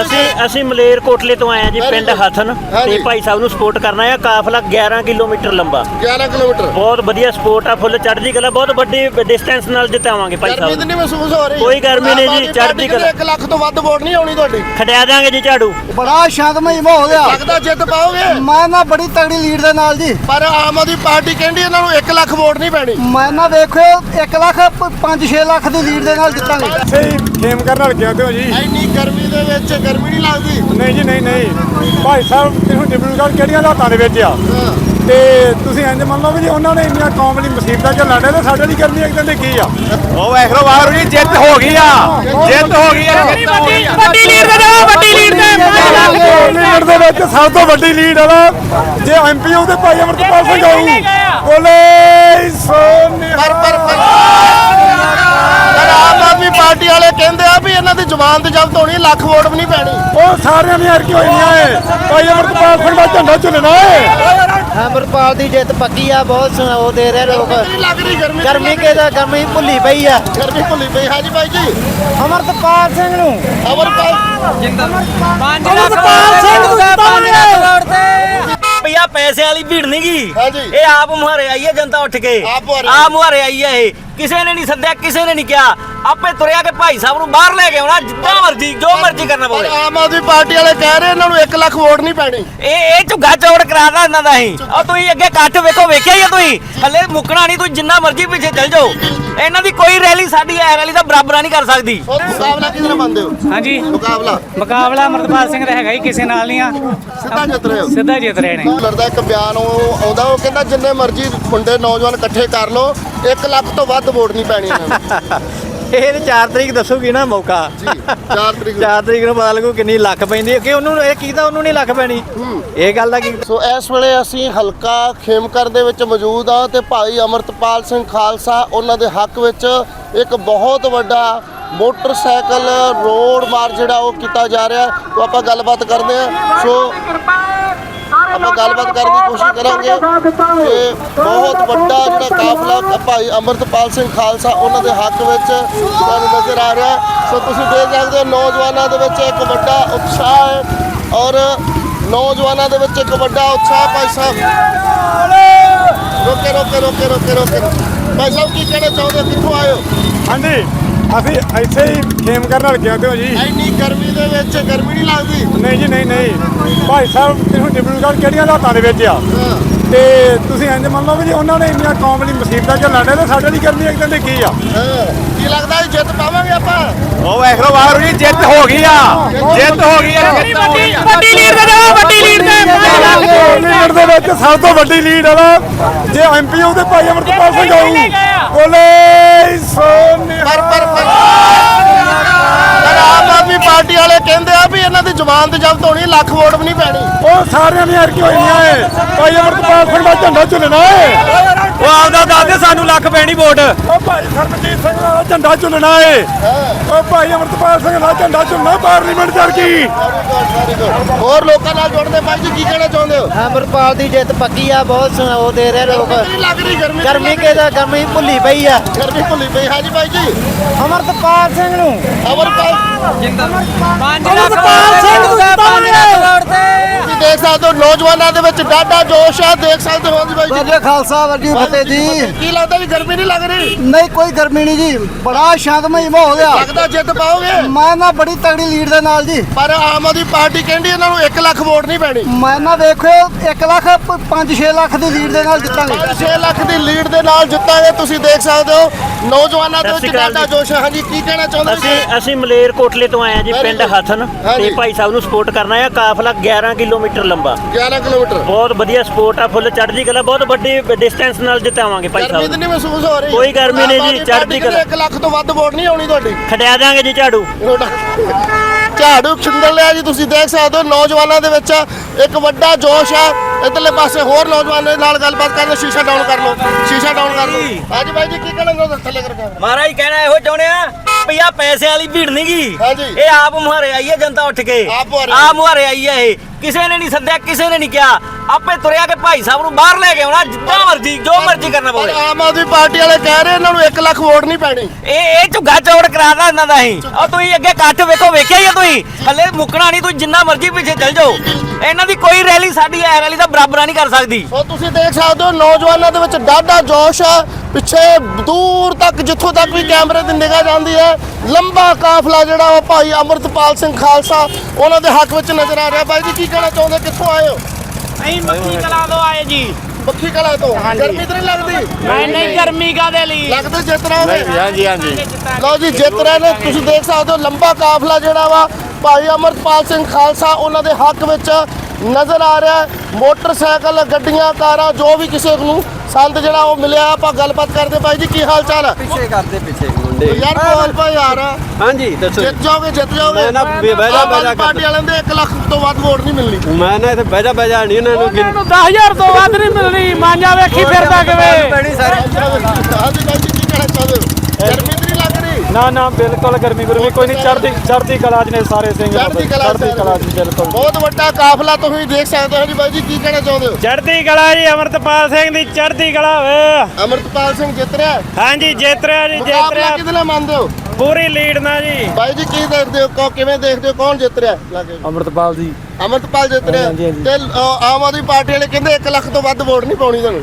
ਅਸੀਂ ਅਸੀਂ ਮਲੇਰ ਕੋਟਲੇ ਤੋਂ ਆਏ ਆ ਜੀ ਪਿੰਡ ਹਥਨ। ਤੇ ਭਾਈ ਸਾਹਿਬ ਨੂੰ ਸਪੋਰਟ ਕਰਨਾ ਹੈ। ਕਾਫਲਾ 11 ਕਿਲੋਮੀਟਰ ਲੰਬਾ। 11 ਕਿਲੋਮੀਟਰ। ਬਹੁਤ ਵਧੀਆ ਸਪੋਰਟ ਆ ਫੁੱਲ ਚੜ੍ਹਦੀ ਕਲਾ ਬਹੁਤ ਵੱਡੀ ਡਿਸਟੈਂਸ ਨਾਲ ਜਿਤਾਵਾਂਗੇ ਭਾਈ ਗਰਮੀ ਸਾਹਿਬ। ਤਾਂ ਨਹੀਂ ਮਹਿਸੂਸ ਹੋ ਰਹੀ? ਕੋਈ ਗਰਮੀ ਨਹੀਂ ਜੀ, ਚੜ੍ਹਦੀ ਕਲਾ। 1 ਲੱਖ ਤੋਂ ਵੱਧ ਵੋਟ ਨਹੀਂ ਆਉਣੀ ਤੁਹਾਡੀ। ਖੜਿਆ ਦਾਂਗੇ ਜੀ ਝਾੜੂ। ਬੜਾ ਸ਼ਾਂਤਮਈ ਮਾਹੌਲ ਆ ਲੱਗਦਾ ਜਿੱਤ ਪਾਓਗੇ? ਮੈਂ ਨਾ ਬੜੀ ਤਗੜੀ ਲੀਡ ਦੇ ਨਾਲ ਜੀ। ਪਰ ਆਮ ਆਦਮੀ ਪਾਰਟੀ ਕਹਿੰਦੀ ਇਹਨਾਂ ਨੂੰ 1 ਲੱਖ ਵੋਟ ਨਹੀਂ ਪੈਣੀ। ਮੈਂ ਨਾ ਵੇਖਿਓ 1 ਲੱਖ 5-6 ਲੱਖ ਦੀ ਲੀਡ ਦੇ ਨਾਲ ਜਿੱਤਾਂਗੇ। ਸਹੀ ਖੇਮ ਕਰਨ ਨਾਲ ਗਿਆ ਤੇ ਜੀ? ਇੰਨੀ ਗਰਮੀ ਦੇ ਵਿੱਚ ਗਰਮੀ ਨਹੀਂ ਲੱਗਦੀ? ਨਹੀਂ ਜੀ ਨਹੀਂ ਨਹੀਂ। ਭਾਈ ਸਾਹਿਬ ਤੁਸੀਂ ਡਿਬਲੂਗੜ੍ਹ ਕਿਹੜੀਆਂ ਹਾਲਾਤਾਂ ਦੇ ਵਿੱਚ ਆ? ਤੇ ਤੁਸੀਂ ਇੰਜ ਮੰਨ ਲਓ ਵੀ ਜੀ ਉਹਨਾਂ ਨੇ ਇੰਨੀਆਂ ਕੌਮ ਲਈ ਮੁਸੀਬਤਾਂ ਝੱਲਣ ਦੇ ਤੇ ਸਾਡੇ ਲਈ ਗਰਮੀ ਇੱਕ ਦਿਨ ਦੀ ਕੀ ਆ? ਉਹ ਵੇਖ ਲਓ ਬਾਹਰ ਜੀ ਜਿੱਤ ਹੋ ਗਈ ਆ। ਜਿੱਤ ਹੋ ਗਈ ਆ। ਵੱਡੀ ਲੀਡ ਦੇ ਦਿਓ ਵੱਡੀ ਲੀਡ ਲੀਡ ਦੇ ਵਿੱਚ ਸਭ ਤੋਂ ਵੱਡੀ ਲੀਡ ਆ ਜੇ ਐਮਪੀ ਉਹਦੇ ਭਾਈ ਅਮਰਤਪਾਲ ਸਿੰਘ ਆਊ। ਬੋਲੇ ਸੋਨਿਆ ਪਰ ਪਰ। ਪਰ ਪਾਰਟੀ ਵਾਲੇ ਕਹਿੰਦੇ ਆ ਵੀ ਇਹਨਾਂ ਦੀ ਜ਼ੁਬਾਨ ਤੇ ਜ਼ਬਤ ਹੋਣੀ ਲੱਖ ਵੋਟ ਵੀ ਨਹੀਂ ਪੈਣੀ। ਉਹ ਸਾਰਿਆਂ ਦੀਆਂ ਹਰਕੀ ਹੋਈਆਂ ਏ ਭਾਈ ਅਮਰਤਪਾਲ ਸਿੰਘ ਦਾ ਝੰਡਾ ਝੁਲਣਾ ਏ ਅਮਰਪਾਲ ਦੀ ਜਿੱਤ ਪੱਕੀ ਆ ਬਹੁਤ ਉਹ ਦੇ ਰਹੇ ਲੋਕ। ਨਹੀਂ ਲੱਗ ਰਹੀ ਗਰਮੀ ਗਰਮੀ ਕਿਹਦਾ ਗਰਮੀ ਭੁੱਲੀ ਪਈ ਆ। ਗਰਮੀ ਭੁੱਲੀ ਪਈ ਹਾਂਜੀ ਬਾਈ ਜੀ। ਅਮਰਪਾਲ ਸਿੰਘ ਨੂੰ। ਅਮਰਪਾਲ ਅਮਰਪਾਲ ਸਿੰਘ ਨੂੰ ਜਿੱਤਾਂਗੇ। ਭਈਆ ਪੈਸੇ ਵਾਲੀ ਭੀੜ ਨਹੀਂ ਗੀ। ਹਾਂਜੀ। ਇਹ ਆਪ ਮੁਹਾਰੇ ਆਈ ਹੈ ਜਨਤਾ ਉੱਠ ਕੇ। ਆਪ ਮੁਹਾਰੇ ਆਪ ਮੁਹਾਰੇ ਆਈ ਹੈ ਇਹ। ਕਿਸੇ ਨੇ ਨਹੀਂ ਸੱਦਿਆ ਕਿਸੇ ਨੇ ਨਹੀਂ ਕਿਹਾ। ਆਪੇ ਤੁਰਿਆ ਕੇ ਭਾਈ ਸਾਹਿਬ ਨੂੰ ਬਾਹਰ ਲੈ ਕੇ ਆਉਣਾ ਜਿੱਦਾਂ ਮਰਜ਼ੀ ਜੋ ਮਰਜ਼ੀ ਕਰਨਾ ਪਵੇ। ਆਮ ਆਦਮੀ ਪਾਰਟੀ ਵਾਲੇ ਕਹਿ ਰਹੇ ਇਹਨਾਂ ਨੂੰ 1 ਲੱਖ ਵੋਟ ਨਹੀਂ ਪੈਣੀ। ਇਹ ਇਹ ਝੁੱਗਾ ਚੌੜ ਕਰਾਦਾ ਇਹਨਾਂ ਦਾ ਹੀ। ਉਹ ਤੁਸੀਂ ਅੱਗੇ ਇਕੱਠ ਵੇਖੋ ਵੇਖਿਆ ਹੀ ਆ ਤੁਸੀਂ। ਹੱਲੇ ਮੁੱਕਣਾ ਨਹੀਂ ਤੁਸੀਂ ਜਿੰਨਾ ਮਰਜ਼ੀ ਪਿੱਛੇ ਚੱਲ ਜਾਓ। ਇਹਨਾਂ ਦੀ ਕੋਈ ਰੈਲੀ ਸਾਡੀ ਐ ਰੈਲੀ ਦਾ ਬਰਾਬਰਾ ਨਹੀਂ ਕਰ ਸਕਦੀ। ਮੁਕਾਬਲਾ ਕਿਹਦੇ ਨਾਲ ਮੰਨਦੇ ਹੋ? ਹਾਂਜੀ। ਮੁਕਾਬਲਾ। ਮੁਕਾਬਲਾ ਅਮਰਤਪਾਲ ਸਿੰਘ ਦਾ ਹੈਗਾ ਹੀ ਕਿਸੇ ਨਾਲ ਨਹੀਂ ਆ। ਸਿੱਧਾ ਜਿੱਤ ਰਹੇ ਹੋ? ਸਿੱਧਾ ਜਿੱਤ ਰਹੇ ਨੇ। ਲੜਦਾ ਇੱਕ ਬਿਆਨ ਉਹ ਆਉਂਦਾ ਉਹ ਕਹਿੰਦਾ ਜਿੰਨੇ ਮਰਜ਼ੀ ਮੁੰਡੇ ਨੌਜਵਾਨ ਇਕੱਠੇ ਕਰ ਲਓ। 1 ਲੱਖ ਤੋਂ ਵੱਧ ਵੋਟ ਨਹੀਂ ਪੈਣੀ ਇਹਨਾਂ ਨੂੰ। ਇਹ 4 ਤਰੀਕ ਦੱਸੂਗੀ ਨਾ ਮੌਕਾ। ਜੀ 4 ਤਰੀਕ ਨੂੰ। 4 ਤਰੀਕ ਨੂੰ ਪਤਾ ਲੱਗੂ ਕਿੰਨੀ ਲੱਖ ਪੈਂਦੀ ਹੈ। ਕਿ ਉਹਨੂੰ ਇਹ ਕੀਤਾ ਉਹਨੂੰ ਨਹੀਂ ਲੱਖ ਪੈਣੀ। ਇਹ ਗੱਲ ਦਾ ਕੀ ਸੋ ਇਸ ਵੇਲੇ ਅਸੀਂ ਹਲਕਾ ਖੇਮਕਰ ਦੇ ਵਿੱਚ ਮੌਜੂਦ ਆ ਤੇ ਭਾਈ ਅਮਰਤਪਾਲ ਸਿੰਘ ਖਾਲਸਾ ਉਹਨਾਂ ਦੇ ਹੱਕ ਵਿੱਚ ਇੱਕ ਬਹੁਤ ਵੱਡਾ ਮੋਟਰਸਾਈਕਲ ਰੋਡ ਮਾਰ ਜਿਹੜਾ ਉਹ ਕੀਤਾ ਜਾ ਰਿਹਾ ਉਹ ਆਪਾਂ ਗੱਲਬਾਤ ਕਰਦੇ ਆ ਸੋ ਆਪਾਂ ਗੱਲਬਾਤ ਕਰਨ ਦੀ ਕੋਸ਼ਿਸ਼ ਕਰਾਂਗੇ ਕਿ ਬਹੁਤ ਵੱਡਾ ਜਿਹੜਾ ਕਾਫਲਾ ਭਾਈ ਅਮਰਤਪਾਲ ਸਿੰਘ ਖਾਲਸਾ, ਉਹਨਾਂ ਦੇ ਹੱਕ ਵਿੱਚ ਤੁਹਾਨੂੰ ਨਜ਼ਰ ਆ ਰਿਹਾ। ਸੋ ਤੁਸੀਂ ਦੇਖ ਸਕਦੇ ਹੋ, ਨੌਜਵਾਨਾਂ ਦੇ ਵਿੱਚ ਇੱਕ ਵੱਡਾ ਉਤਸ਼ਾਹ ਹੈ ਔਰ ਨੌਜਵਾਨਾਂ ਦੇ ਵਿੱਚ ਇੱਕ ਵੱਡਾ ਉਤਸ਼ਾਹ ਭਾਈ ਸਾਹਿਬ। ਰੋਕੇ ਰੋਕੇ ਰੋਕੇ ਰੋਕੇ ਰੋਕੇ ਭਾਈ ਸਾਹਿਬ, ਕੀ ਕਹਿਣਾ ਚਾਹੁੰਦੇ ਹੋ? ਕਿੱਥੋਂ ਆਏ ਹੋ? ਹਾਂਜੀ। ਅਸੀਂ ਇੱਥੇ ਹੀ ਖੇਮ ਕਰਨ ਨਾਲ ਗਿਆ ਤੇ ਜੀ? ਇੰਨੀ ਗਰਮੀ ਦੇ ਵਿੱਚ ਗਰਮੀ ਨਹੀਂ ਲੱਗਦੀ। ਨਹੀਂ ਜੀ ਨਹੀਂ ਨਹੀਂ। ਭਾਈ ਸਾਹਿਬ ਤੁਸੀਂ ਡਿਬਲੂਗੜ੍ਹ ਕਿਹੜੀਆਂ ਹਾਲਾਤਾਂ ਦੇ ਵਿੱਚ ਆ? ਹਾਂ। ਤੇ ਤੁਸੀਂ ਇੰਜ ਮੰਨ ਲਓ ਵੀ ਜੀ ਉਹਨਾਂ ਨੇ ਇੰਨੀਆਂ ਕੌਮ ਲਈ ਮੁਸੀਬਤਾਂ ਝੱਲਣ ਦੇ ਤੇ ਸਾਡੇ ਲਈ ਗਰਮੀ ਇੱਕ ਦਿਨ ਦੀ ਕੀ ਆ। ਕੀ ਲੱਗਦਾ ਹੈ ਜਿੱਤ ਪਾਵਾਂਗੇ ਆਪਾਂ? ਉਹ ਵੇਖ ਲਓ ਬਾਹਰ ਜੀ ਜਿੱਤ ਹੋ ਗਈ ਆ। ਜਿੱਤ ਹੋ ਗਈ ਆ। ਵੱਡੀ ਲੀਡ ਦੇ ਵੱਡੀ ਲੀਡ ਲੀਡ ਦੇ ਵਿੱਚ ਸਭ ਤੋਂ ਵੱਡੀ ਲੀਡ ਆ ਜੇ ਐਮਪੀ ਉਹਦੇ ਭਾਈ ਅਮਰਤਪਾਲ ਸਿੰਘ ਆਊ। ਬੋਲੇ ਸੋਨਿਆ ਪਰ ਪਰ ਪਰ ਆਮ ਆਦਮੀ ਪਾਰਟੀ ਵਾਲੇ ਕਹਿੰਦੇ ਆ ਇਹਨਾਂ ਦੀ ਜ਼ੁਬਾਨ ਤੇ ਜ਼ਬਤ ਹੋਣੀ, ਲੱਖ ਵੋਟ ਵੀ ਨਹੀਂ ਪੈਣੀ। ਉਹ ਸਾਰਿਆਂ ਦੀਆਂ ਹਰਕੀ ਹੋਈਆਂ ਏ। ਭਾਈ ਅਮਰਤਪਾਲ ਸਿੰਘ ਦਾ ਝੰਡਾ ਝੁਲਣਾ ਏ। ਉਹ ਆਪਦਾ ਦੱਸਦੇ ਸਾਨੂੰ ਲੱਖ ਪੈਣੀ ਵੋਟ। ਉਹ ਭਾਈ ਸਰਬਜੀਤ ਸਿੰਘ ਦਾ ਝੰਡਾ ਝੁਲਣਾ ਏ। ਉਹ ਭਾਈ ਅਮਰਤਪਾਲ ਸਿੰਘ ਦਾ ਝੰਡਾ ਝੁਲਣਾ ਪਾਰਲੀਮੈਂਟ ਚ ਕੀ? ਹੋਰ ਲੋਕਾਂ ਨਾਲ ਜੁੜਦੇ ਭਾਈ ਜੀ ਕੀ ਕਹਿਣਾ ਚਾਹੁੰਦੇ ਹੋ? ਅਮਰਪਾਲ ਦੀ ਜਿੱਤ ਪੱਕੀ ਆ ਬਹੁਤ ਉਹ ਦੇ ਰਹੇ ਲੋਕ। ਨਹੀਂ ਲੱਗ ਰਹੀ ਗਰਮੀ ਗਰਮੀ ਕਿਹਦਾ ਗਰਮੀ ਭੁੱਲੀ ਪਈ ਆ। ਗਰਮੀ ਭੁੱਲੀ ਪਈ ਹਾਂਜੀ ਭਾਈ ਜੀ। ਅਮਰਪਾਲ ਸਿੰਘ ਨੂੰ। ਅਮਰਪਾਲ ਅਮਰਪਾਲ ਸਿੰਘ ਨੂੰ ਜਿੱਤਾਂਗੇ। ਤੁਸੀਂ ਦੇਖ ਸਕਦੇ ਹੋ ਨੌਜਵਾਨਾਂ ਦੇ ਵਿੱਚ ਡਾਢਾ ਜੋਸ਼ ਆ ਦੇਖ ਸਕਦੇ ਹੋ। ਹਾਂਜੀ ਭਾਈ ਜੀ। ਵਾਜੇ ਖਾਲਸਾ ਵਰਗੀ ਫਤਿਹ ਜੀ। ਕੀ ਲੱਗਦਾ ਵੀ ਗਰਮੀ ਨਹੀਂ ਲੱਗ ਰਹੀ? ਨਹੀਂ ਕੋਈ ਗਰਮੀ ਨਹੀਂ ਜੀ। ਬੜਾ ਸ਼ਾਂਤਮਈ ਮਾਹੌਲ ਆ। ਲੱਗਦਾ ਜਿੱਤ ਪਾਓਗੇ? ਮੈਂ ਨਾ ਬੜੀ ਤਗੜੀ ਲੀਡ ਦੇ ਨਾਲ ਜੀ। ਪਰ ਆਮ ਆਦਮੀ ਪਾਰਟੀ ਕਹਿੰਦੀ ਇਹਨਾਂ ਨੂੰ 1 ਲੱਖ ਵੋਟ ਨਹੀਂ ਪੈਣੀ। ਮੈਂ ਨਾ ਵੇਖਿਓ 1 ਲੱਖ 5-6 ਲੱਖ ਦੀ ਲੀਡ ਦੇ ਨਾਲ ਜਿੱਤਾਂਗੇ। 6 ਲੱਖ ਦੀ ਲੀਡ ਦੇ ਨਾਲ ਜਿੱਤਾਂਗੇ ਤੁਸੀਂ ਦੇਖ ਸਕਦੇ ਹੋ। ਨੌਜਵਾਨਾਂ ਦੇ ਵਿੱਚ ਡਾਢਾ ਜੋਸ਼ ਹੈ ਹਾਂਜੀ ਕੀ ਕਹਿਣਾ ਚਾਹੁੰਦੇ ਅਸੀਂ ਜੀ ਅਸੀਂ ਮਲੇਰ ਕੋਟਲੇ ਤੋਂ ਆਏ ਆ ਜੀ ਪਿੰਡ ਹਥਨ। ਤੇ ਭਾਈ ਸਾਹਿਬ ਨੂੰ ਸਪੋਰਟ ਕਰਨਾ ਹੈ। ਕਾਫਲਾ 11 ਕਿਲੋਮੀਟਰ ਲੰਬਾ। 11 ਕਿਲੋਮੀਟਰ। ਬਹੁਤ ਵਧੀਆ ਸਪੋਰਟ ਆ ਫੁੱਲ ਚੜ੍ਹਦੀ ਕਲਾ ਬਹੁਤ ਵੱਡੀ ਡਿਸਟੈਂਸ ਨਾਲ ਜਿਤਾਵਾਂਗੇ ਭਾਈ ਗਰਮੀ ਸਾਹਿਬ। ਤਾਂ ਨਹੀਂ ਮਹਿਸੂਸ ਹੋ ਰਹੀ। ਕੋਈ ਗਰਮੀ ਨਹੀਂ ਜੀ, ਚੜ੍ਹਦੀ ਕਲਾ। 1 ਲੱਖ ਤੋਂ ਵੱਧ ਵੋਟ ਨਹੀਂ ਆਉਣੀ ਤੁਹਾਡੀ। ਖੜਿਆ ਦਾਂਗੇ ਜੀ ਝਾੜੂ। ਝਾੜੂ ਖਿੰਡਲ ਲਿਆ ਜੀ ਤੁਸੀਂ ਦੇਖ ਸਕਦੇ ਹੋ ਨੌਜਵਾਨਾਂ ਦੇ ਵਿੱਚ ਇੱਕ ਵੱਡਾ ਜੋਸ਼ ਆ। ਇਧਰਲੇ ਪਾਸੇ ਹੋਰ ਨੌਜਵਾਨਾਂ ਦੇ ਨਾਲ ਗੱਲਬਾਤ ਕਰਨ ਸ਼ੀਸ਼ਾ ਡਾਊਨ ਕਰ ਲਓ ਸ਼ੀਸ਼ਾ ਡਾਊਨ ਕਰ ਲਓ। ਹਾਂਜੀ ਬਾਈ ਜੀ ਕੀ ਕਹਿਣਾ ਉਹ ਥੱਲੇ ਕਰਕੇ ਮਹਾਰਾਜ ਕਹਿਣਾ ਇਹੋ ਚਾਹੁੰਦੇ ਆ ਭਈਆ ਪੈਸੇ ਵਾਲੀ ਭੀੜ ਨਹੀਂ ਗੀ। ਹਾਂਜੀ। ਇਹ ਆਪ ਮੁਹਾਰੇ ਆਈ ਹੈ ਜਨਤਾ ਉੱਠ ਕੇ। ਆਪ ਮੁਹਾਰੇ। ਆਪ ਮੁਹਾਰੇ ਆਈ ਹੈ ਇਹ। ਕਿਸੇ ਨੇ ਨਹੀਂ ਸੱਦਿਆ ਕਿਸੇ ਨੇ ਨਹੀਂ ਕਿਹਾ। ਆਪੇ ਤੁਰਿਆ ਕੇ ਭਾਈ ਸਾਹਿਬ ਨੂੰ ਬਾਹਰ ਲੈ ਕੇ ਆਉਣਾ ਜਿੱਦਾਂ ਮਰਜ਼ੀ ਜੋ ਮਰਜ਼ੀ ਕਰਨਾ ਪਰ ਪਵੇ ਆਮ ਆਦਮੀ ਪਾਰਟੀ ਵਾਲੇ ਕਹਿ ਰਹੇ ਇਹਨਾਂ ਨੂੰ 1 ਲੱਖ ਵੋਟ ਨਹੀਂ ਪੈਣੀ। ਇਹ ਇਹ ਝੁੱਗਾ ਚੌੜ ਕਰਾਦਾ ਇਹਨਾਂ ਦਾ ਹੀ ਉਹ ਤੁਸੀਂ ਅੱਗੇ ਇਕੱਠ ਵੇਖੋ ਵੇਖਿਆ ਹੀ ਆ ਤੁਸੀਂ? ਹੱਲੇ ਮੁੱਕਣਾ ਨਹੀਂ ਤੁਸੀਂ ਜਿੰਨਾ ਮਰਜ਼ੀ ਪਿੱਛੇ ਚੱਲ ਜਾਓ। ਇਹਨਾਂ ਦੀ ਕੋਈ ਰੈਲੀ ਸਾਡੀ ਇਹ ਰੈਲੀ ਦਾ ਬਰਾਬਰਾ ਨਹੀਂ ਕਰ ਸਕਦੀ। ਸੋ ਤੁਸੀਂ ਦੇਖ ਸਕਦੇ ਹੋ ਨੌਜਵਾਨਾਂ ਦੇ ਵਿੱਚ ਡਾਢਾ ਜੋਸ਼ ਹੈ ਪਿੱਛੇ ਦੂਰ ਤੱਕ ਜਿੱਥੋਂ ਤੱਕ ਵੀ ਕੈਮਰੇ ਦੀ ਨਿਗਾਹ ਜਾਂਦੀ ਹੈ ਲੰਬਾ ਕਾਫਲਾ ਜਿਹੜਾ ਉਹ ਭਾਈ ਅਮਰਤਪਾਲ ਸਿੰਘ ਖਾਲਸਾ ਉਹਨਾਂ ਦੇ ਹੱਕ ਵਿੱਚ ਨਜ਼ਰ ਆ ਰਿਹਾ। ਬਾਈ ਜੀ ਕੀ ਕਹਿਣਾ ਚਾਹੁੰਦੇ? ਕਿੱਥੋਂ ਆਏ ਹੋ? ਅਸੀਂ ਮੱਖੀ ਕਲਾ ਤੋਂ ਆਏ ਜੀ। ਬੱਖੀ ਕਲਾ ਤੋਂ? ਗਰਮੀ ਤਾਂ ਨਹੀਂ ਲੱਗਦੀ? ਨਹੀਂ ਨਹੀਂ ਗਰਮੀ ਕਾਦੇ ਲਈ? ਲੱਗਦਾ ਜਿੱਤ ਰਹੇ ਹੋ ਹਾਂਜੀ ਹਾਂਜੀ। ਲਓ ਜੀ ਜਿੱਤ ਰਹੇ ਨੇ ਤੁਸੀਂ ਦੇਖ ਸਕਦੇ ਹੋ ਲੰਬਾ ਕਾਫਲਾ ਜਿਹੜਾ ਵਾ ਭਾਈ ਅਮਰਪਾਲ ਸਿੰਘ ਖਾਲਸਾ ਉਹਨਾਂ ਦੇ ਹੱਕ ਵਿੱਚ ਨਜ਼ਰ ਆ ਰਿਹਾ ਹੈ। ਮੋਟਰਸਾਈਕਲ ਗੱਡੀਆਂ ਕਾਰਾਂ ਜੋ ਵੀ ਕਿਸੇ ਨੂੰ ਸੰਦ ਜਿਹੜਾ ਉਹ ਮਿਲਿਆ ਆਪਾਂ ਗੱਲਬਾਤ ਕਰਦੇ ਭਾਈ ਜੀ ਕੀ ਹਾਲ ਚਾਲ ਹੈ? ਪਿੱਛੇ ਕਰਦੇ ਪਿੱਛੇ ਮੁੰਡੇ। ਯਾਰ ਬੋਲ ਭਾਈ ਯਾਰ ਹਾਂਜੀ ਦੱਸੋ। ਜਿੱਤ ਜਾਓਗੇ ਜਿੱਤ ਜਾਓਗੇ। ਮੈਂ ਨਾ ਬੇ- ਬਹਿ ਜਾ, ਆਮ ਬਹਿ ਜਾ ਆਦਮੀ ਪਾਰਟੀ ਵਾਲਿਆਂ ਦੇ 1 ਲੱਖ ਤੋਂ ਵੱਧ ਵੋਟ ਨਹੀਂ ਮਿਲਣੀ। ਮੈਂ ਨਾ ਇੱਥੇ ਬਹਿਜਾ ਬਹਿਜਾ ਨਹੀਂ ਉਹਨਾਂ ਨੂੰ ਗਿਣ 10000 ਤੋਂ ਵੱਧ ਨਹੀਂ ਮਿਲਣੀ। ਮਾਂਜਾ ਵੇਖੀ ਫਿਰਦਾ ਕਿਵੇਂ? ਪੈਣੀ ਸਾਰੀ। ਹਾਂਜੀ ਭਾਈ ਜੀ ਕੀ ਕਹਿਣਾ ਚਾਹੁੰਦੇ ਹੋ? ਗਰਮੀ ਨਾ ਨਾ ਬਿਲਕੁਲ ਗਰਮੀ ਗੁਰਮੀ ਕੋਈ ਨਹੀਂ ਚੜ੍ਹਦੀ ਚੜ੍ਹਦੀ ਕਲਾ ਚ ਨੇ ਸਾਰੇ ਸਿੰਘ ਚੜ੍ਹਦੀ ਕਲਾ ਚੜ੍ਹਦੀ ਕਲਾ ਚ ਬਿਲਕੁਲ। ਬਹੁਤ ਵੱਡਾ ਕਾਫਲਾ ਤੁਸੀਂ ਦੇਖ ਸਕਦੇ ਹੋ ਜੀ ਭਾਈ ਜੀ ਕੀ ਕਹਿਣਾ ਚਾਹੁੰਦੇ ਹੋ? ਚੜ੍ਹਦੀ ਕਲਾ ਜੀ ਅਮਰਤਪਾਲ ਸਿੰਘ ਦੀ ਚੜ੍ਹਦੀ ਕਲਾ ਵੇ ਅਮਰਤਪਾਲ ਸਿੰਘ ਜਿੱਤ ਰਿਹਾ ਹੈ। ਹਾਂਜੀ ਜਿੱਤ ਰਿਹਾ ਜੀ ਜਿੱਤ ਰਿਹਾ। ਕਿਹਦੇ ਨਾਲ ਮੰਨਦੇ ਹੋ? ਪੂਰੀ ਲੀਡ ਨਾਲ ਜੀ। ਬਾਈ ਜੀ ਕੀ ਦੇਖਦੇ ਹੋ ਕੌ- ਕਿਵੇਂ ਦੇਖਦੇ ਹੋ ਕੌਣ ਜਿੱਤ ਰਿਹਾ ਲਾਗੇ। ਅਮਰਤਪਾਲ ਜੀ। ਅਮਰਤਪਾਲ ਜਿੱਤ ਰਿਹਾ। ਤੇ ਆਮ ਆਦਮੀ ਪਾਰਟੀ ਵਾਲੇ ਕਹਿੰਦੇ 1 ਲੱਖ ਤੋਂ ਵੱਧ ਵੋਟ ਨਹੀਂ ਪਾਉਣੀ ਤੁਹਾਨੂੰ।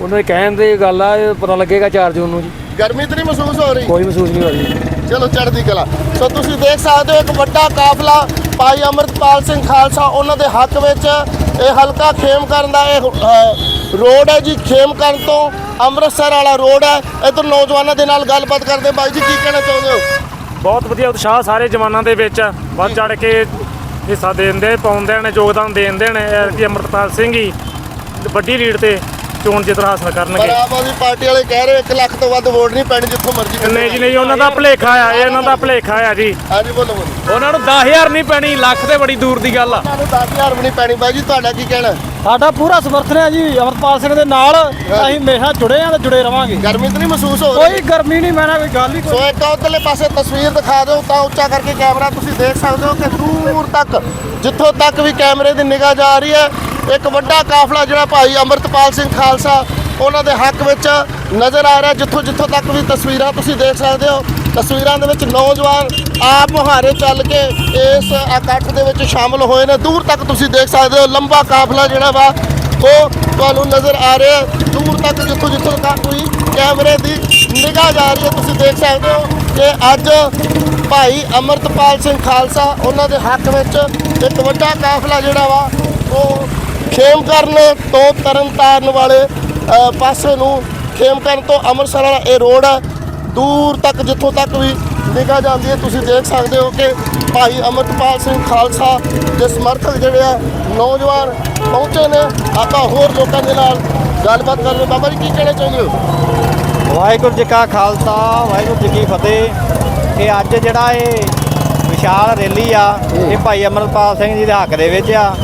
ਉਹਨਾਂ ਕਹਿਣ ਦੀ ਗੱਲ ਆ ਪਤਾ ਲੱਗੇਗਾ 4 ਜੂਨ ਨੂੰ ਜੀ। ਗਰਮੀ ਤਾਂ ਨਹੀਂ ਮਹਿਸੂਸ ਹੋ ਰਹੀ? ਕੋਈ ਮਹਿਸੂਸ ਨਹੀਂ ਹੋ ਰਹੀ। ਚਲੋ ਚੜ੍ਹਦੀ ਕਲਾ। ਸੋ ਤੁਸੀਂ ਦੇਖ ਸਕਦੇ ਹੋ ਇੱਕ ਵੱਡਾ ਕਾਫਲਾ ਭਾਈ ਅਮਰਤਪਾਲ ਸਿੰਘ ਖਾਲਸਾ ਉਹਨਾਂ ਦੇ ਹੱਕ ਵਿੱਚ ਇਹ ਹਲਕਾ ਖੇਮ ਕਰਨ ਦਾ ਇਹ ਰੋਡ ਹੈ ਜੀ ਖੇਮ ਕਰਨ ਤੋਂ ਅੰਮ੍ਰਿਤਸਰ ਵਾਲਾ ਰੋਡ ਹੈ। ਇੱਧਰ ਨੌਜਵਾਨਾਂ ਦੇ ਨਾਲ ਗੱਲਬਾਤ ਕਰਦੇ ਬਾਈ ਜੀ ਕੀ ਕਹਿਣਾ ਚਾਹੁੰਦੇ ਹੋ? ਬਹੁਤ ਵਧੀਆ ਉਤਸ਼ਾਹ ਸਾਰੇ ਜਵਾਨਾਂ ਦੇ ਵਿੱਚ। ਆ। ਵੱਧ ਚੜ ਕੇ ਹਿੱਸਾ ਦੇਂਦੇ ਪਾਉਂਦੇ ਨੇ ਯੋਗਦਾਨ ਦੇਂਦੇ ਨੇ ਕਿ ਅਮਰਤਪਾਲ ਸਿੰਘ ਹੀ ਵੱਡੀ ਲੀਡ ਤੇ ਚੋਣ ਜਿੱਤ ਹਾਸਲ ਪਰ ਕਰਨਗੇ ਆਮ ਆਦਮੀ ਪਾਰਟੀ ਵਾਲੇ ਕਹਿ ਰਹੇ 1 ਲੱਖ ਤੋਂ ਵੱਧ ਵੋਟ ਨਹੀਂ ਪੈਣੀ ਜਿੱਥੋਂ ਮਰਜ਼ੀ ਨਹੀਂ ਜੀ ਨਹੀਂ ਉਹਨਾਂ ਦਾ ਭਲੇਖਾ ਆ ਇਹ ਇਹਨਾਂ ਦਾ ਭਲੇਖਾ ਆ ਜੀ। ਹਾਂਜੀ ਬੋਲੋ ਬੋਲੋ। ਉਹਨਾਂ ਨੂੰ 10000 ਨਹੀਂ ਪੈਣੀ ਲੱਖ ਤੇ ਬੜੀ ਦੂਰ ਦੀ ਗੱਲ ਆ। ਤੁਹਾਨੂੰ 10000 ਵੀ ਨਹੀਂ ਪੈਣੀ ਬਾਈ ਜੀ ਤੁਹਾਡਾ ਕੀ ਕਹਿਣਾ? ਸਾਡਾ ਪੂਰਾ ਸਮਰਥਨ ਹੈ ਜੀ ਅਮਰਪਾਲ ਸਿੰਘ ਦੇ ਨਾਲ। ਅਸੀਂ ਹਮੇਸ਼ਾ ਜੁੜੇ ਆਂ ਤੇ ਜੁੜੇ ਰਵਾਂਗੇ। ਗਰਮੀ ਤਾਂ ਨਹੀਂ ਮਹਿਸੂਸ ਹੋ ਰਹੀ। ਕੋਈ ਗਰਮੀ ਨਹੀਂ ਮੈਨਾਂ ਕੋਈ ਗੱਲ ਹੀ ਕੋਈ ਸੋ ਇੱਕ ਉਧਰਲੇ ਪਾਸੇ ਤਸਵੀਰ ਦਿਖਾ ਦਿਓ ਤਾਂ ਉੱਚਾ ਕਰਕੇ ਕੈਮਰਾ ਤੁਸੀਂ ਦੇਖ ਸਕਦੇ ਹੋ ਕਿ ਦੂਰ ਤੱਕ ਜਿੱਥੋਂ ਤੱਕ ਵੀ ਕੈਮਰੇ ਦੀ ਨਿਗਾਹ ਜਾ ਰਹੀ ਹੈ ਇੱਕ ਵੱਡਾ ਕਾਫਲਾ ਜਿਹੜਾ ਭਾਈ ਅਮਰਤਪਾਲ ਸਿੰਘ ਖਾਲਸਾ ਉਹਨਾਂ ਦੇ ਹੱਕ ਵਿੱਚ ਨਜ਼ਰ ਆ ਰਿਹਾ, ਜਿੱਥੋਂ ਜਿੱਥੋਂ ਤੱਕ ਵੀ ਤਸਵੀਰਾਂ ਤੁਸੀਂ ਦੇਖ ਸਕਦੇ ਹੋ। ਤਸਵੀਰਾਂ ਦੇ ਵਿੱਚ ਨੌਜਵਾਨ ਆਪ ਮੁਹਾਰੇ ਚੱਲ ਕੇ ਇਸ ਇਕੱਠ ਦੇ ਵਿੱਚ ਸ਼ਾਮਲ ਹੋਏ ਨੇ। ਦੂਰ ਤੱਕ ਤੁਸੀਂ ਦੇਖ ਸਕਦੇ ਹੋ, ਲੰਬਾ ਕਾਫਲਾ ਜਿਹੜਾ ਵਾ, ਉਹ ਤੁਹਾਨੂੰ ਨਜ਼ਰ ਆ ਰਿਹਾ ਦੂਰ ਤੱਕ ਜਿੱਥੋਂ ਜਿੱਥੋਂ ਤੱਕ ਵੀ ਕੈਮਰੇ ਦੀ ਨਿਗਾਹ ਜਾ ਰਹੀ ਹੈ, ਤੁਸੀਂ ਦੇਖ ਸਕਦੇ ਹੋ ਕਿ ਅੱਜ ਭਾਈ ਅਮਰਤਪਾਲ ਸਿੰਘ ਖਾਲਸਾ ਉਹਨਾਂ ਦੇ ਹੱਕ ਵਿੱਚ ਇੱਕ ਵੱਡਾ ਕਾਫਲਾ ਜਿਹੜਾ ਵਾ, ਉਹ ਖੇਮਕਰਨ ਤੋਂ ਤਰਨ ਤਾਰਨ ਵਾਲੇ ਪਾਸੇ ਨੂੰ ਖੇਮਕਰਨ ਤੋਂ ਅੰਮ੍ਰਿਤਸਰ ਵਾਲਾ ਇਹ ਰੋਡ ਹੈ ਦੂਰ ਤੱਕ, ਜਿੱਥੋਂ ਤੱਕ ਵੀ ਨਿਗਾਹ ਜਾਂਦੀ ਹੈ, ਤੁਸੀਂ ਦੇਖ ਸਕਦੇ ਹੋ ਕਿ ਭਾਈ ਅਮਰਤਪਾਲ ਸਿੰਘ ਖਾਲਸਾ ਦੇ ਸਮਰਥਕ ਜਿਹੜੇ ਆ, ਨੌਜਵਾਨ ਪਹੁੰਚੇ ਨੇ। ਆਪਾਂ ਹੋਰ ਲੋਕਾਂ ਦੇ ਨਾਲ ਗੱਲਬਾਤ ਕਰਦੇ ਬਾਬਾ ਜੀ, ਕੀ ਕਹਿਣਾ ਚਾਹੁੰਦੇ ਹੋ? ਵਾਹਿਗੁਰੂ ਜੀ ਕਾ ਖਾਲਸਾ, ਵਾਹਿਗੁਰੂ ਜੀ ਕੀ ਫਤਿਹ। ਇਹ ਅੱਜ ਜਿਹੜਾ ਇਹ ਵਿਸ਼ਾਲ ਰੈਲੀ ਆ, ਇਹ ਭਾਈ ਅਮਰਪਾਲ ਸਿੰਘ ਜੀ ਦੇ ਹੱਕ ਦੇ ਵਿੱਚ ਆ।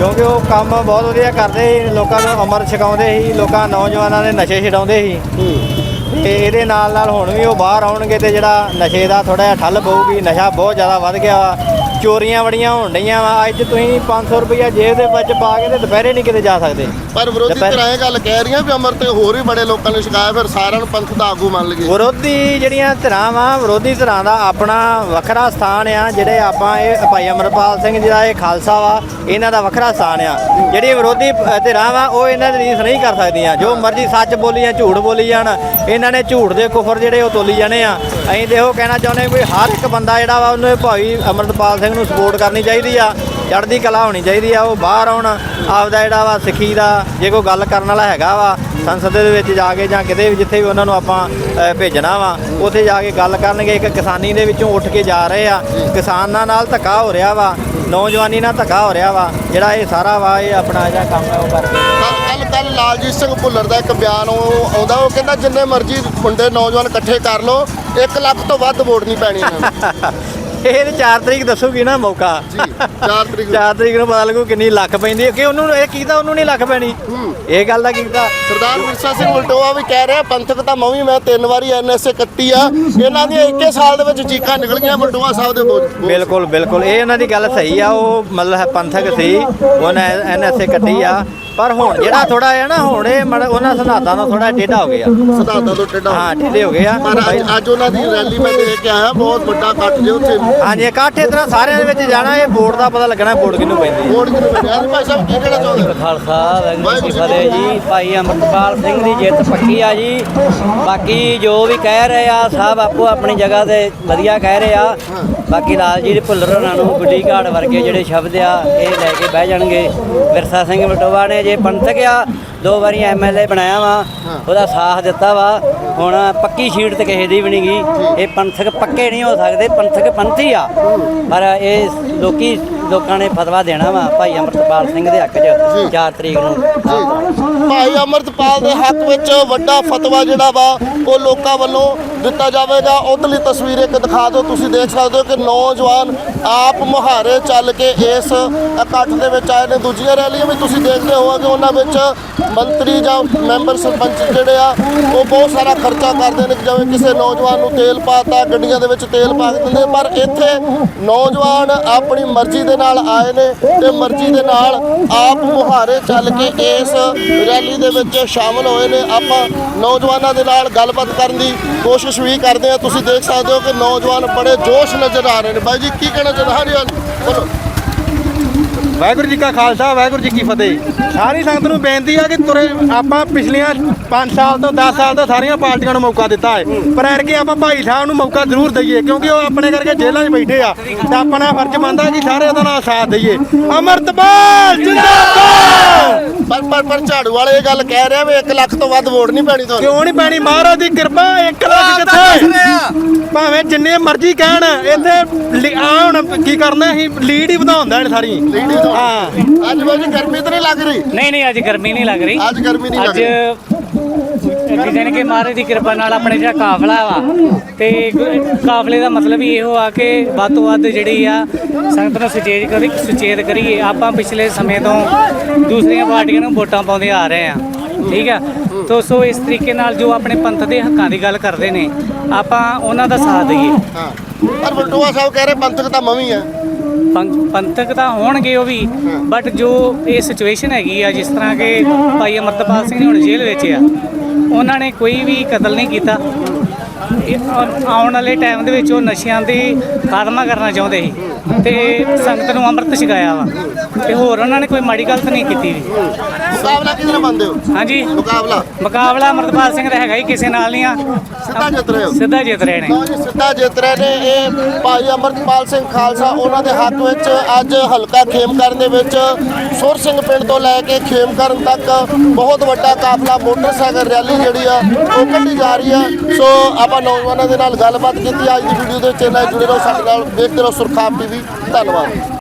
ਕਿਉਂਕਿ ਉਹ ਕੰਮ ਬਹੁਤ ਵਧੀਆ ਕਰਦੇ ਸੀ, ਲੋਕਾਂ ਨੂੰ ਅਮਰ ਛਕਾਉਂਦੇ ਸੀ, ਲੋਕਾਂ ਨੌਜਵਾਨਾਂ ਦੇ ਨਸ਼ੇ ਛਡਾਉਂਦੇ ਸੀ। ਤੇ ਇਹਦੇ ਨਾਲ ਨਾਲ ਹੁਣ ਵੀ ਉਹ ਬਾਹਰ ਆਉਣਗੇ ਤੇ ਜਿਹੜਾ ਨਸ਼ੇ ਦਾ ਥੋੜਾ ਜਿਹਾ ਠੱਲ ਪਊਗੀ, ਨਸ਼ਾ ਬਹੁਤ ਜ਼ਿਆਦਾ ਵੱਧ ਗਿਆ ਵਾ। ਚੋਰੀਆਂ ਬੜੀਆਂ ਹੋਣ ਡਈਆਂ ਵਾ। ਅੱਜ ਤੁਸੀਂ 500 ਰੁਪਇਆ ਜੇਬ ਦੇ ਵਿੱਚ ਪਾ ਕੇ ਤੇ ਦੁਪਹਿਰੇ ਨਹੀਂ ਕਿਤੇ ਜਾ ਸਕਦੇ। ਪਰ ਵਿਰੋਧੀ ਦੁਪਹਿਰ- ਧਿਰਾਂ ਇਹ ਗੱਲ ਕਹਿ ਰਹੀਆਂ ਵੀ ਅਮਰ ਤੇ ਹੋਰ ਵੀ ਬੜੇ ਲੋਕਾਂ ਨੇ ਸ਼ਿਕਾਇਤ ਫਿਰ ਸਾਰਿਆਂ ਨੂੰ ਪੰਥ ਦਾ ਆਗੂ ਮੰਨ ਲਈਏ। ਵਿਰੋਧੀ ਜਿਹੜੀਆਂ ਧਿਰਾਂ ਵਾ ਵਿਰੋਧੀ ਧਿਰਾਂ ਦਾ ਆਪਣਾ ਵੱਖਰਾ ਸਥਾਨ ਆ ਜਿਹੜੇ ਆਪਾਂ ਇਹ ਭਾਈ ਅਮਰਪਾਲ ਸਿੰਘ ਜੀ ਦਾ ਇਹ ਖਾਲਸਾ ਵਾ ਇਹਨਾਂ ਦਾ ਵੱਖਰਾ ਸਥਾਨ ਆ। ਜਿਹੜੀ ਵਿਰੋਧੀ ਅ, ਧਿਰਾਂ ਵਾ ਉਹ ਇਹਨਾਂ ਦੀ ਰੀਸ ਨਹੀਂ ਕਰ ਸਕਦੀਆਂ। ਜੋ ਮਰਜ਼ੀ ਸੱਚ ਬੋਲੀ ਜਾਂ ਝੂਠ ਬੋਲੀ ਜਾਣ ਇਹਨਾਂ ਨੇ ਝੂਠ ਦੇ ਕੁਫਰ ਜਿਹੜੇ ਉਹ ਤੋਲੀ ਜਾਣੇ ਆ। ਅਸੀਂ ਤੇ ਉਹ ਕਹਿਣਾ ਚਾਹੁੰਦੇ ਵੀ ਹਰ ਇੱਕ ਬੰਦਾ ਜਿਹੜਾ ਵਾ ਉਹਨੂੰ ਭਾਈ ਅਮਰਪਾਲ ਸਿੰਘ ਨੂੰ ਸਪੋਰਟ ਕਰਨੀ ਚਾਹੀਦੀ ਆ ਚੜ੍ਹਦੀ ਕਲਾ ਹੋਣੀ ਚਾਹੀਦੀ ਆ ਉਹ ਬਾਹਰ ਆਉਣ ਆਪਦਾ ਜਿਹੜਾ ਵਾ ਸਿੱਖੀ ਦਾ ਜੇ ਕੋਈ ਗੱਲ ਕਰਨ ਵਾਲਾ ਹੈਗਾ ਵਾ ਸੰਸਦ ਦੇ ਵਿੱਚ ਜਾ ਕੇ ਜਾਂ ਕਿਤੇ ਵੀ ਜਿੱਥੇ ਵੀ ਉਹਨਾਂ ਨੂੰ ਆਪਾਂ ਭੇਜਣਾ ਵਾ ਉੱਥੇ ਜਾ ਕੇ ਗੱਲ ਕਰਨਗੇ ਇੱਕ ਕਿਸਾਨੀ ਦੇ ਵਿੱਚੋਂ ਉੱਠ ਕੇ ਜਾ ਰਹੇ ਆ ਕਿਸਾਨਾਂ ਨਾਲ ਧੱਕਾ ਹੋ ਰਿਹਾ ਵਾ ਨੌਜਵਾਨੀ ਨਾਲ ਧੱਕਾ ਹੋ ਰਿਹਾ ਵਾ ਜਿਹੜਾ ਇਹ ਸਾਰਾ ਵਾ ਇਹ ਆਪਣਾ ਜਿਹੜਾ ਕੰਮ ਹੈ ਉਹ ਕਰਕੇ ਕੱਲ ਕੱਲ ਲਾਲਜੀਤ ਸਿੰਘ ਭੁੱਲਰ ਦਾ ਇੱਕ ਬਿਆਨ ਉਹ ਆਉਂਦਾ ਉਹ ਕਹਿੰਦਾ ਜਿੰਨੇ ਮਰਜ਼ੀ ਮੁੰਡੇ ਨੌਜਵਾਨ ਇਕੱਠੇ ਕਰ ਲਓ 1 ਲੱਖ ਤੋਂ ਵੱਧ ਵੋਟ ਨਹੀਂ ਪੈਣੀ ਇਹਨਾਂ ਨੂੰ। ਇਹ ਤੇ 4 ਤਰੀਕ ਦੱਸੂਗੀ ਨਾ ਮੌਕਾ। ਜੀ। 4 ਤਰੀਕ ਨੂੰ। 4 ਤਰੀਕ ਨੂੰ ਪਤਾ ਲੱਗੂ ਕਿੰਨੀ ਲੱਖ ਪੈਂਦੀ ਹੈ। ਕਿ ਉਹਨੂੰ ਇਹ ਕੀਤਾ ਉਹਨੂੰ ਨਹੀਂ ਲੱਖ ਪੈਣੀ। ਇਹ ਗੱਲ ਦਾ ਕੀਤਾ ਸਰਦਾਰ ਵਿਰਸਾ ਸਿੰਘ ਵਲਟੋਆ ਵੀ ਕਹਿ ਰਿਹਾ ਪੰਥਕ ਤਾਂ ਮੈਂ ਵੀ ਮੈਂ ਤਿੰਨ ਵਾਰੀ ਐਨਐਸਏ ਕੱਟੀ ਆ। ਇਹਨਾਂ ਦੀਆਂ ਇੱਕੇ ਸਾਲ ਦੇ ਵਿੱਚ ਚੀਕਾਂ ਨਿਕਲ ਗਈਆਂ ਵਲਟੋਆ ਸਾਹਿਬ ਦੇ ਬੋਝ। ਬਿਲਕੁਲ ਬਿਲਕੁਲ। ਇਹ ਉਹਨਾਂ ਦੀ ਗੱਲ ਸਹੀ ਆ ਉਹ ਮਤਲਬ ਪੰਥਕ ਸੀ। ਉਹਨੇ ਐਨਐਸਏ ਕੱਢੀ ਆ। ਪਰ ਹੁਣ ਜਿਹੜਾ ਥੋੜਾ ਹੈ ਨਾ ਹੁਣ ਇਹ ਮਾੜਾ- ਉਹਨਾਂ ਸਿਧਾਂਤਾਂ ਦਾ ਥੋੜਾ ਟੇਢਾ ਹੋ ਗਿਆ। ਸਿਧਾਂਤਾਂ ਤੋਂ ਟੇਢਾ ਹਾਂ ਟੇਢੇ ਹੋ ਗਏ ਆ। ਪਰ ਅੱਜ ਅੱਜ ਉਹਨਾਂ ਦੀ ਰੈਲੀ ਮੈਂ ਦੇਖ ਕੇ ਆਇਆ ਬਹੁਤ ਵੱਡਾ ਇਕੱਠ ਜੇ ਉੱਥੇ। ਹਾਂਜੀ ਇਕੱਠ ਇਸ ਤਰ੍ਹਾਂ ਸਾਰਿਆਂ ਦੇ ਵਿੱਚ ਜਾਣਾ ਇਹ ਵੋਟ ਦਾ ਪਤਾ ਲੱਗਣਾ ਵੋਟ ਕਿਹਨੂੰ ਪੈਂਦੀ ਹੈ। ਵੋਟ ਕਿਹਨੂੰ ਮਿਲਿਆ ਭਾਈ ਸਾਹਿਬ ਕੀ ਕਹਿਣਾ ਚਾਹੁੰਦੇ ਖਾਲਸਾ ਵਾਹਿਗੁਰੂ ਜੀ ਕੀ ਫਤਿਹ ਜੀ। ਭਾਈ ਅਮਰਪਾਲ ਸਿੰਘ ਦੀ ਜਿੱਤ ਪੱਕੀ ਆ ਜੀ। ਬਾਕੀ ਜੋ ਵੀ ਕਹਿ ਰਹੇ ਆ ਸਭ ਆਪੋ ਆਪਣੀ ਜਗ੍ਹਾ ਤੇ ਵਧੀਆ ਕਹਿ ਰਹੇ ਆ। ਬਾਕੀ ਲਾਲਜੀਤ ਭੁੱਲਰ ਹੋਣਾ ਨੂੰ ਗੁੱਡੀ ਘਾੜ ਵਰਗੇ ਜਿਹੜੇ ਸ਼ਬਦ ਆ ਇਹ ਲੈ ਕੇ ਬਹਿ ਜਾਣਗੇ। ਵਿਰਸਾ ਸਿੰਘ ਵਟੋਵਾ ਨੇ ਜੇ ਪੰਥਕ ਆ ਦੋ ਵਾਰੀ ਐਮਐਲਏ ਬਣਾਇਆ ਵਾ ਉਹਦਾ ਸਾਥ ਦਿੱਤਾ ਵਾ। ਹੁਣ ਪੱਕੀ ਸੀਟ ਤੇ ਕਿਸੇ ਦੀ ਵੀ ਨਹੀਂ ਗਈ ਇਹ ਪੰਥਕ ਪੱਕੇ ਨਹੀਂ ਹੋ ਸਕਦੇ ਪੰਥਕ ਪੰਥੀ ਆ। ਪਰ ਇਹ ਲੋਕੀ ਲੋਕਾਂ ਨੇ ਫਤਵਾ ਦੇਣਾ ਵਾ ਭਾਈ ਅਮਰਪਾਲ ਸਿੰਘ ਦੇ ਹੱਕ 'ਚ 4 ਤਰੀਕ ਨੂੰ। ਭਾਈ ਅਮਰਤਪਾਲ ਦੇ ਹੱਕ ਵਿੱਚ ਵੱਡਾ ਫਤਵਾ ਜਿਹੜਾ ਵਾ, ਉਹ ਲੋਕਾਂ ਵੱਲੋਂ ਦਿੱਤਾ ਜਾਵੇਗਾ। ਉਧਰਲੀ ਤਸਵੀਰ ਇੱਕ ਦਿਖਾ ਦਿਓ, ਤੁਸੀਂ ਦੇਖ ਸਕਦੇ ਹੋ ਕਿ ਨੌਜਵਾਨ ਆਪ ਮੁਹਾਰੇ ਚੱਲ ਕੇ ਇਸ ਇਕੱਠ ਦੇ ਵਿੱਚ ਆਏ ਨੇ। ਦੂਜੀਆਂ ਰੈਲੀਆਂ ਵੀ ਤੁਸੀਂ ਦੇਖਦੇ ਹੋਵੋਗੇ, ਉਹਨਾਂ ਵਿੱਚ ਮੰਤਰੀ ਜਾਂ ਮੈਂਬਰ ਸਰਪੰਚ ਜਿਹੜੇ ਆ, ਉਹ ਬਹੁਤ ਸਾਰਾ ਖਰਚਾ ਕਰਦੇ ਨੇ, ਜਿਵੇਂ ਕਿਸੇ ਨੌਜਵਾਨ ਨੂੰ ਤੇਲ ਪਾਤਾ, ਗੱਡੀਆਂ ਦੇ ਵਿੱਚ ਤੇਲ ਪਾ ਦਿੰਦੇ ਪਰ ਇੱਥੇ ਨੌਜਵਾਨ ਆਪਣੀ ਮਰਜ਼ੀ ਦੇ ਨਾਲ ਆਏ ਨੇ ਤੇ ਮਰਜ਼ੀ ਦੇ ਨਾਲ ਆਪ ਮੁਹਾਰੇ ਚੱਲ ਕੇ ਇਸ ਰੈਲੀ ਦੇ ਵਿੱਚ ਸ਼ਾਮਲ ਹੋਏ ਨੇ। ਆਪਾਂ ਨੌਜਵਾਨਾਂ ਦੇ ਨਾਲ ਗੱਲਬਾਤ ਕਰਨ ਦੀ ਕੋਸ਼ਿਸ਼ ਵੀ ਕਰਦੇ ਆ ਤੁਸੀਂ ਦੇਖ ਸਕਦੇ ਹੋ ਕਿ ਨੌਜਵਾਨ ਬੜੇ ਜੋਸ਼ ਨਜ਼ਰ ਆ ਰਹੇ ਨੇ। ਬਾਈ ਜੀ, ਕੀ ਕਹਿਣਾ ਚਾਹੁੰਦੇ ਹਾਂਜੀ ਹਾਂਜੀ। ਬੋਲੋ। ਵਾਹਿਗੁਰੂ ਜੀ ਕਾ ਖਾਲਸਾ ਵਾਹਿਗੁਰੂ ਜੀ ਕੀ ਫਤਿਹ। ਸਾਰੀ ਸੰਗਤ ਨੂੰ ਬੇਨਤੀ ਆ ਕਿ ਤੁਰੇ ਆਪਾਂ ਪਿਛਲੀਆਂ 5 ਸਾਲ ਤੋਂ 10 ਸਾਲ ਤੋਂ ਸਾਰੀਆਂ ਪਾਰਟੀਆਂ ਨੂੰ ਮੌਕਾ ਦਿੱਤਾ ਹੈ। ਪਰ ਐਰਕੇ ਆਪਾਂ ਭਾਈ ਸਾਹਿਬ ਨੂੰ ਮੌਕਾ ਜ਼ਰੂਰ ਦਈਏ ਕਿਉਂਕਿ ਉਹ ਆਪਣੇ ਕਰਕੇ ਜੇਲ੍ਹਾਂ 'ਚ ਬੈਠੇ ਆ। ਤੇ ਆਪਣਾ ਫਰਜ਼ ਬਣਦਾ ਕਿ ਸਾਰੇ ਉਹਦਾ ਨਾਲ ਸਾਥ ਦਈਏ। ਅਮਰਤਪਾਲ ਜਿੰਦਾਬਾਦ! ਪਰ ਪਰ ਪਰ ਝਾੜੂ ਵਾਲੇ ਇਹ ਗੱਲ ਕਹਿ ਰਿਹਾ ਵੀ 1 ਲੱਖ ਤੋਂ ਵੱਧ ਵੋਟ ਨਹੀਂ ਪੈਣੀ ਤੁਹਾਨੂੰ। ਕਿਉਂ ਨਹੀਂ ਪੈਣੀ? ਮਹਾਰਾਜ ਦੀ ਕਿਰਪਾ 1 ਲੱਖ ਕਿੱਥੇ ਭਾਵੇਂ ਜਿੰਨੇ ਮਰਜ਼ੀ ਕਹਿਣ ਇੱਥੇ ਆ ਹੁਣ ਕੀ ਕਰਨਾ ਅਸੀਂ ਲੀਡ ਹੀ ਵਧਾਉਂਦਾ ਨੇ ਸਾਰੀ ਲੀਡ ਹੀ। ਹਾਂ। ਅੱਜ ਗਰਮੀ ਤਾਂ ਨਹੀਂ ਲੱਗ ਰਹੀ? ਨਹੀਂ ਨਹੀਂ ਅੱਜ ਗਰਮੀ ਨਹੀਂ ਲੱਗ ਰਹੀ। ਅੱਜ ਗਰਮੀ ਨਹੀਂ ਲੱਗ ਅੱਜ ਰਹੀ। ਜਿਹਨੇ ਕਿ ਮਹਾਰਾਜ ਦੀ ਕਿਰਪਾ ਨਾਲ ਆਪਣੇ ਜਿਹੜਾ ਕਾਫਲਾ ਵਾ ਤੇ ਗ- ਕਾਫਲੇ ਦਾ ਮਤਲਬ ਹੀ ਇਹੋ ਆ ਕਿ ਵੱਧ ਤੋਂ ਵੱਧ ਜਿਹੜੀ ਆ ਸੰਗਤ ਨੂੰ ਸੁਚੇਤ ਕਰੀ ਸੁਚੇਤ ਕਰੀਏ। ਆਪਾਂ ਪਿਛਲੇ ਸਮੇਂ ਤੋਂ ਦੂਸਰੀਆਂ ਪਾਰਟੀਆਂ ਨੂੰ ਵੋਟਾਂ ਪਾਉਂਦੇ ਆ ਰਹੇ ਆ। ਠੀਕ ਆ? ਤੋ ਸੋ ਇਸ ਤਰੀਕੇ ਨਾਲ ਜੋ ਆਪਣੇ ਪੰਥ ਦੇ ਹੱਕਾਂ ਦੀ ਗੱਲ ਕਰਦੇ ਨੇ ਆਪਾਂ ਉਹਨਾਂ ਦਾ ਸਾਥ ਦਈਏ। ਹਾਂ। ਪਰ ਬਲਟੋਆ ਸਾਹਿਬ ਕਹਿ ਰਹੇ ਪੰਥਕ ਤਾਂ ਮਵੀ ਆ। ਪੰ- ਪੰਥਕ ਤਾਂ ਹੋਣਗੇ ਉਹ ਵੀ ਬਟ ਜੋ ਇਹ ਸਿਚੁਏਸ਼ਨ ਹੈਗੀ ਆ, ਜਿਸ ਤਰ੍ਹਾਂ ਕਿ ਭਾਈ ਅਮਰਤਪਾਲ ਸਿੰਘ ਨੇ ਹੁਣ ਜੇਲ੍ਹ ਵਿੱਚ ਆ, ਉਹਨਾਂ ਨੇ ਕੋਈ ਵੀ ਕਤਲ ਨਹੀਂ ਕੀਤਾ। ਇਹ ਆਉਣ- ਆਉਣ ਵਾਲੇ ਟਾਈਮ ਦੇ ਵਿੱਚ ਉਹ ਨਸ਼ਿਆਂ ਦੀ ਖਾਤਮਾ ਕਰਨਾ ਚਾਹੁੰਦੇ ਸੀ ਤੇ ਸੰਗਤ ਨੂੰ ਅੰਮ੍ਰਿਤ ਛਕਾਇਆ ਵਾ। ਤੇ ਹੋਰ ਉਹਨਾਂ ਨੇ ਕੋਈ ਮਾੜੀ ਗਲਤ ਨਹੀਂ ਕੀਤੀ ਵੀ। ਮੁਕਾਬਲਾ ਕਿਹਦੇ ਨਾਲ ਮੰਨਦੇ ਹੋ? ਹਾਂਜੀ। ਮੁਕਾਬਲਾ? ਮੁਕਾਬਲਾ ਅਮਰਤਪਾਲ ਸਿੰਘ ਦਾ ਹੈਗਾ ਹੀ ਕਿਸੇ ਨਾਲ ਨਹੀਂ ਆ। ਸਿੱਧਾ ਜਿੱਤ ਰਹੇ ਹੋ? ਸਿੱਧਾ ਜਿੱਤ ਰਹੇ ਨੇ। ਸਿੱਧਾ ਜਿੱਤ ਰਹੇ ਨੇ। ਇਹ ਭਾਈ ਅਮਰਪਾਲ ਸਿੰਘ ਖਾਲਸਾ ਉਹਨਾਂ ਦੇ ਹੱਕ ਵਿੱਚ ਅੱਜ ਹਲਕਾ ਖੇਮਕਰਨ ਦੇ ਵਿੱਚ ਸੁਰ ਸਿੰਘ ਪਿੰਡ ਤੋਂ ਲੈ ਕੇ ਖੇਮਕਰਨ ਤੱਕ ਬਹੁਤ ਵੱਡਾ ਕਾਫਲਾ ਮੋਟਰਸਾਈਕਲ ਰੈਲੀ ਜਿਹੜੀ ਆ ਉਹ ਕੱਢੀ ਜਾ ਰਹੀ ਆ। ਸੋ ਆਪਾਂ ਨੌਜਵਾਨਾਂ ਦੇ ਨਾਲ ਗੱਲਬਾਤ ਕੀਤੀ। ਅੱਜ ਦੀ ਵੀਡੀਓ ਦੇ ਇਹਨਾਂ ਜੁੜੇ ਰਹੋ। ਸਾਡੇ ਨਾਲ ਦੇਖਦੇ ਰਹੋ ਸੁਰਖਾਪ ਟੀਵੀ। ਧੰਨਵਾਦ।